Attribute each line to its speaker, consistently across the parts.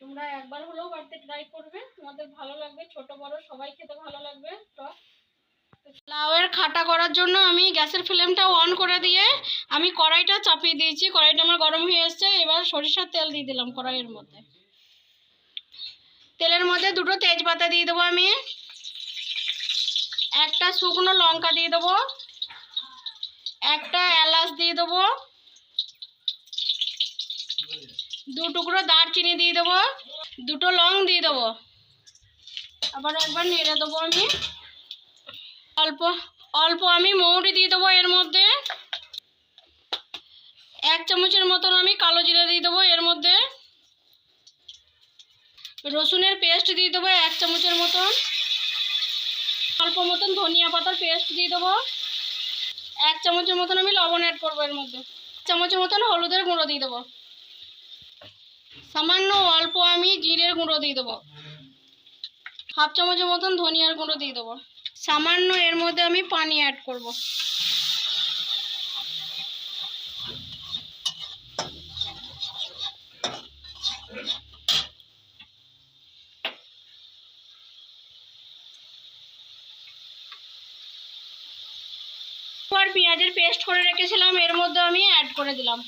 Speaker 1: তোমরা একবার হলেও বাড়িতে ট্রাই করবে। তোমাদের ভালো লাগবে, ছোট, বড়, সবাই খেতে ভালো লাগবে। লাউয়ের খাটা করার জন্য আমি গ্যাসের ফ্লেমটা অন করে দিয়ে আমি কড়াইটা চাপিয়ে দিয়েছি। কড়াইটা আমার গরম হয়ে এসছে, এবার সরিষার তেল দিয়ে দিলাম কড়াইয়ের মধ্যে। তেলের মধ্যে দুটো তেজপাতা দিয়ে দেবো আমি। একটা শুকনো লঙ্কা দিয়ে দেবো। একটা এলাচ দিয়ে দেবো। দু টুকরো দারচিনি দিয়ে দেবো, দুটো লং দিয়ে দেবো। আবার একবার নেড়ে দেবো আমি। অল্প অল্প আমি মৌরি দিয়ে দেবো এর মধ্যে। এক চামচের মতন আমি কালো জিরা দিয়ে দেবো এর মধ্যে। রসুনের পেস্ট দিয়ে দেবো এক চামচের মতন। অল্প মতন ধনিয়া পাতার পেস্ট দিয়ে দেবো। এক চামচের মতন আমি লবণ অ্যাড করব এর মধ্যে। চামচের মতন হলুদের গুঁড়ো দিয়ে দেবো। সামান্য অল্প আমি জিরের গুঁড়ো দিয়ে দেবো। হাফ চামচের মতন ধনিয়ার গুঁড়ো দিয়ে দেবো। সামান্য এর মধ্যে আমি পানি অ্যাড করব। পেঁয়াজের পেস্ট করে রেখেছিলাম, এর মধ্যে আমি অ্যাড করে দিলাম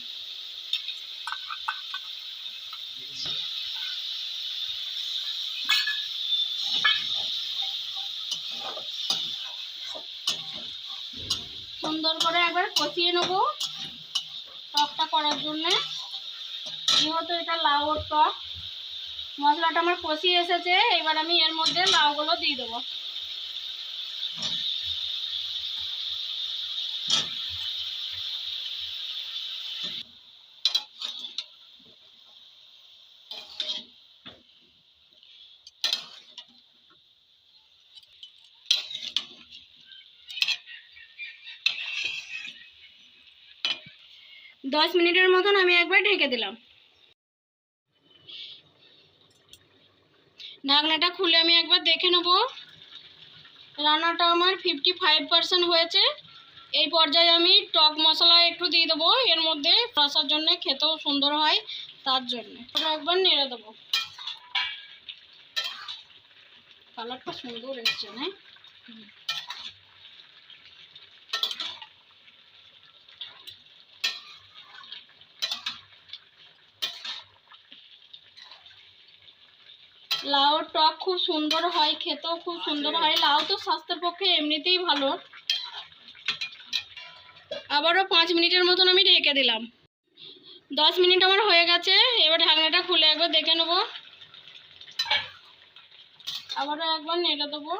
Speaker 1: সুন্দর করে একবার কষিয়ে নেব টকটা করার জন্যে। যেহেতু এটা লাউর টক, মশলাটা আমার কষিয়ে এসেছে, এবার আমি এর মধ্যে লাউগুলো দিয়ে দেবো। দশ মিনিটের মতন আমি একবার ঢেকে দিলাম। ঢাকনাটা খুলে আমি একবার দেখে নেব। রান্নাটা আমার ফিফটি ফাইভ পার্সেন্ট হয়েছে। এই পর্যায়ে আমি টক মশলা একটু দিয়ে দেবো। এর মধ্যে রসার জন্য খেতেও সুন্দর হয়, তার জন্য। একবার নেড়ে দেবো। কালারটা সুন্দর এসছে না লাউ টক খুব সুন্দর হয়, খেতেও খুব সুন্দর হয়। লাউ তো স্বাস্থ্যের পক্ষে এমনিতেই ভালো। আবারও পাঁচ মিনিটের মতন আমি ঢেকে দিলাম। দশ মিনিট আমার হয়ে গেছে, এবার ঢাকনাটা খুলে একবার দেখে নেব। আবারও একবার নেড়ে দেবো।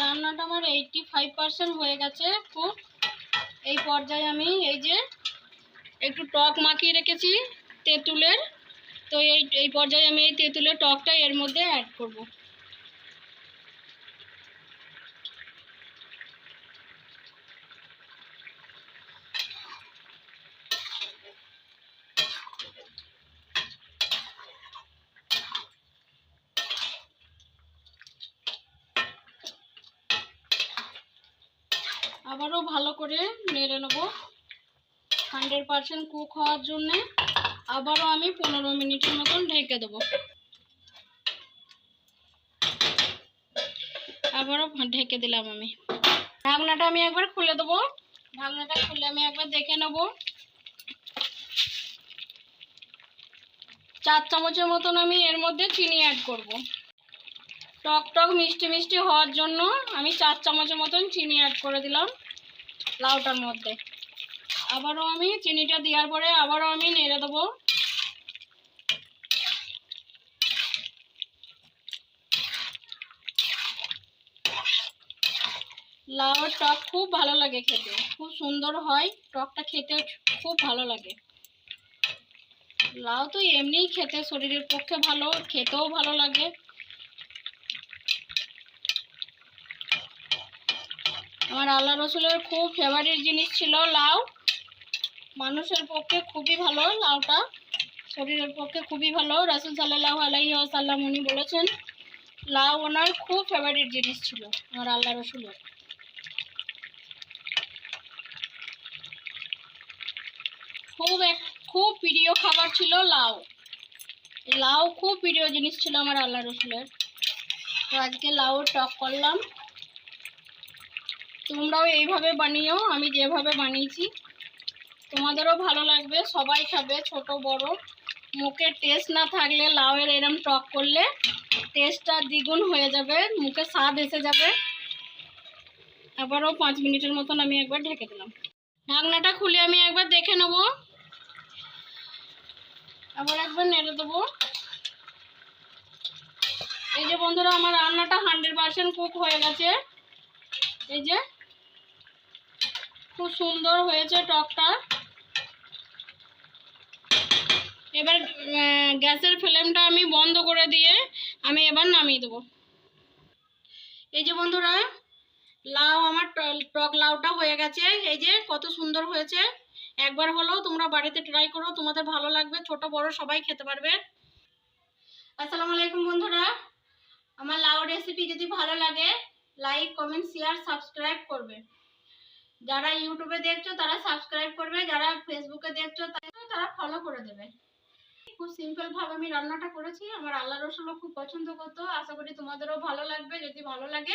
Speaker 1: রান্নাটা আমার এইটটি ফাইভ পার্সেন্ট হয়ে গেছে খুব। এই পর্যায়ে আমি এই যে একটু টক মাখিয়ে রেখেছি তেঁতুলের। তো এই এই পর্যায়ে আমি এই তেঁতুলের টকটা এর মধ্যে অ্যাড করব। আবারও ভালো করে নেড়ে নেব। হান্ড্রেড পারসেন্ট কুক হওয়ার জন্যে আবারও আমি পনেরো মিনিটের মতন ঢেকে দেবো। আবারও ঢেকে দিলাম আমি। ঢাকনাটা আমি একবার খুলে দেবো। ঢাকনাটা খুলে আমি একবার দেখে নেব। চার চামচের মতন আমি এর মধ্যে চিনি অ্যাড করব। টক টক মিষ্টি মিষ্টি হওয়ার জন্য আমি চার চামচের মতন চিনি অ্যাড করে দিলাম লাউটার মধ্যে। আবারও আমি চিনিটা দেওয়ার পরে আবারও আমি নেড়ে দেবো। লাউয়ের টক খুব ভালো লাগে খেতে। খুব সুন্দর হয়। টকটা খেতে খুব ভালো লাগে। লাউ তো এমনিই খেতে শরীরের পক্ষে ভালো, খেতেও ভালো লাগে। আমার আল্লাহ রসুলের খুব ফেভারিট জিনিস ছিল লাউ। মানুষের পক্ষে খুবই ভালো লাউটা। শরীরের পক্ষে খুবই ভালো। রাসুল সাল্লাহ আলাইহি আসাল্লাম উনি বলেছেন, লাউ ওনার খুব ফেভারিট জিনিস ছিল আমার আল্লাহ রসুলের। খুব খুব প্রিয় খাবার ছিল লাউ। লাউ খুব প্রিয় জিনিস ছিল আমার আল্লাহ রসুলের। তো আজকে লাউ টক করলাম। তোমরাও এইভাবে বানিও, আমি যেভাবে বানিয়েছি। তোমাদেরও ভালো লাগবে, সবাই খাবে, ছোট, বড়। মুখে টেস্ট না থাকলে লাউয়ের এরম টক করলে টেস্টটা দ্বিগুণ হয়ে যাবে, মুখে স্বাদ এসে যাবে। আবারও পাঁচ মিনিটের মতন আমি একবার ঢেকে দিলাম। ঢাকনাটা খুলে আমি একবার দেখে নেব। আবার একবার নেড়ে দেবো। এই যে বন্ধুরা, আমার রান্নাটা হান্ড্রেড পার্সেন্ট কুক হয়ে গেছে। এই যে খুব সুন্দর হয়েছে টকটা। এবার গ্যাসের ফ্লেমটা আমি বন্ধ করে দিয়ে আমি এবার নামিয়ে দেবো। এই যে বন্ধুরা, লাউ আমার টক লাউটা হয়ে গেছে। এই যে কত সুন্দর হয়েছে। একবার হলেও তোমরা বাড়িতে ট্রাই করো, তোমাদের ভালো লাগবে। ছোট, বড় সবাই খেতে পারবে। আসসালামু আলাইকুম বন্ধুরা। আমার লাউ রেসিপি যদি ভালো লাগে লাইক কমেন্ট শেয়ার সাবস্ক্রাইব করবে। যারা ইউটিউবে দেখছ, তারা সাবস্ক্রাইব করবে, যারা ফেসবুকে দেখছ, তারা- ফলো করে দেবে। খুব সিম্পল ভাবে আমি রান্নাটা করেছি। আমার আল্লাহ রসুলও খুব পছন্দ করতো। আশা করি তোমাদেরও ভালো লাগবে। যদি ভালো লাগে,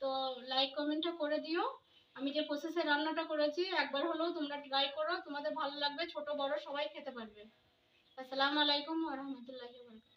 Speaker 1: তো লাইক কমেন্টটা করে দিও। আমি যে প্রসেসে রান্নাটা করেছি, একবার হলেও তোমরা ট্রাই করো। তোমাদের ভালো লাগবে, ছোট, বড় সবাই খেতে পারবে। আসসালামু আলাইকুম ওয়া রাহমাতুল্লাহি ওয়া বারাকাতুহু।